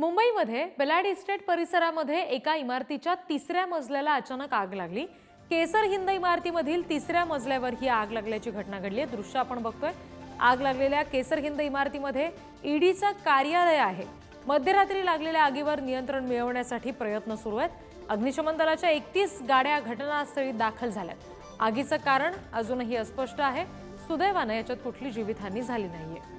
मुंबईमध्ये ballad estate परिसरामध्ये एका इमारतीच्या तिसऱ्या मजल्याला अचानक आग लागली. केसर हिंद इमारतीमधील तिसऱ्या मजल्यावर ही आग लागल्याची घटना घडली आहे. दृश्य आपण बघतोय. आग लागलेल्या केसर हिंद इमारतीमध्ये ईडीचं कार्यालय आहे. मध्यरात्री लागलेल्या आगीवर नियंत्रण मिळवण्यासाठी प्रयत्न सुरू आहेत. अग्निशमन दलाच्या एकतीस गाड्या घटनास्थळी दाखल झाल्यात. आगीचं कारण अजूनही अस्पष्ट आहे. सुदैवानं याच्यात कुठली जीवितहानी झाली नाहीये.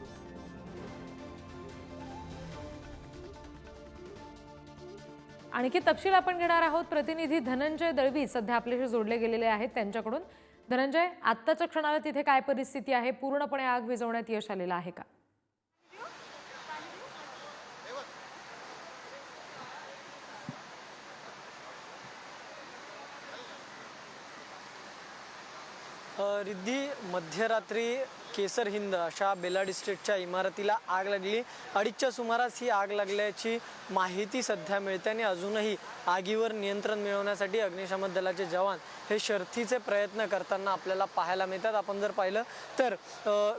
आणखी तपशील आपण घेणार आहोत. प्रतिनिधी धनंजय दळवी सध्या आपल्याशी जोडले गेलेले आहेत त्यांच्याकडून. धनंजय आत्ताच्या क्षणाला तिथे काय परिस्थिती आहे? पूर्णपणे आग विझवण्यात यश आलेलं आहे का? रिद्धी मध्यरात्री केसर हिंद अशा बेलाड इस्टेटच्या इमारतीला आग लागली. अडीचच्या सुमारास ही आग लागल्याची माहिती सध्या मिळते आणि अजूनही आगीवर नियंत्रण मिळवण्यासाठी अग्निशमन दलाचे जवान हे शर्थीचे प्रयत्न करताना आपल्याला पाहायला मिळतात. आपण जर पाहिलं तर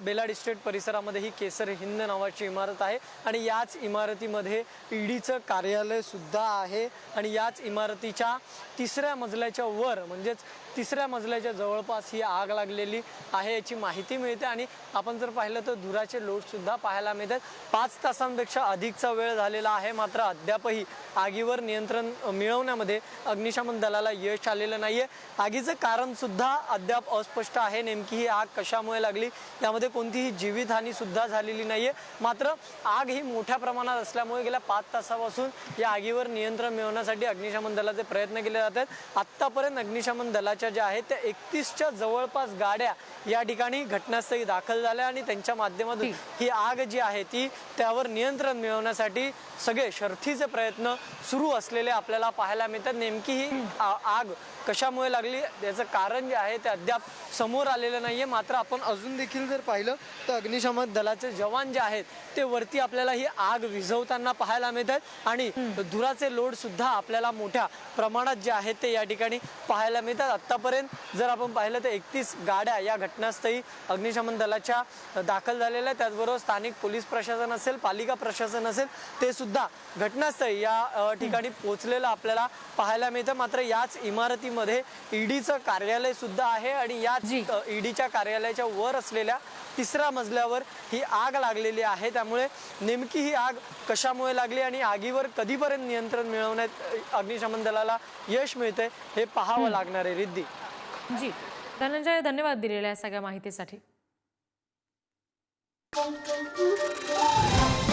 बेलाड इस्टेट परिसरामध्ये ही केसर हिंद नावाची इमारत आहे आणि याच इमारतीमध्ये ईडीचं कार्यालयसुद्धा आहे आणि याच इमारतीच्या तिसऱ्या मजल्याच्या वर म्हणजेच तिसऱ्या मजल्याच्या जवळपास ही आग लागलेली आहे याची माहिती मिळते आणि आपण जर पाहिलं तर धुराचे लोड सुद्धा पाहायला मिळतात. पाच तासांपेक्षा अधिकचा वेळ झालेला आहे मात्र अद्यापही आगीवर नियंत्रण मिळवण्यामध्ये अग्निशमन दलाला यश आलेलं नाहीये. आगीचं कारण सुद्धा अद्याप अस्पष्ट आहे. नेमकी ही आग कशामुळे लागली? यामध्ये कोणतीही जीवितहानी सुद्धा झालेली नाहीये. मात्र आग ही मोठ्या प्रमाणात असल्यामुळे गेल्या पाच तासापासून या आगीवर नियंत्रण मिळवण्यासाठी अग्निशमन दलाचे प्रयत्न केले जातात आत्तापर्यंत अग्निशमन दलाच्या ज्या आहेत त्या एकतीसच्या जवळपास गाड्या या ठिकाणी घटनास्थळी दाखल झाल्या आणि त्यांच्या माध्यमातून ही आग जी आहे ती त्यावर नियंत्रण मिळवण्यासाठी सगळे शर्थीचे प्रयत्न सुरू असलेले आपल्याला पाहायला मिळतात. नेमकी ही आग कशामुळे लागली? याचं कारण जे आहे ते अद्याप समोर आलेलं नाहीये. मात्र आपण अजून देखील जर पाहिलं तर अग्निशमन दलाचे जवान जे आहेत ते वरती आपल्याला ही आग विझवताना पाहायला मिळतात आणि धुराचे लोड सुद्धा आपल्याला मोठ्या प्रमाणात जे आहेत ते या ठिकाणी पाहायला मिळतात. आतापर्यंत जर आपण पाहिलं तर एकतीस गाड्या या घटनास्थळी अग्निशमन दलाच्या दाखल झालेल्या आहेत. त्याचबरोबर स्थानिक पोलीस प्रशासन असेल पालिका प्रशासन असेल ते सुद्धा घटनास्थळी या ठिकाणी पोहोचलेलं आपल्याला पाहायला मिळतं. मात्र याच इमारतीमध्ये ईडीचं कार्यालय सुद्धा आहे आणि याच. ईडीच्या कार्यालयाच्या वर असलेल्या तिसऱ्या मजल्यावर ही आग लागलेली आहे. त्यामुळे नेमकी ही आग कशामुळे लागली आणि आगीवर कधीपर्यंत नियंत्रण मिळवण्यात अग्निशमन दलाला यश मिळतंय हे पाहावं लागणार आहे. रिद्धी. जी. धनंजय धन्यवाद दिलेल्या सगळ्या माहितीसाठी. Thank you.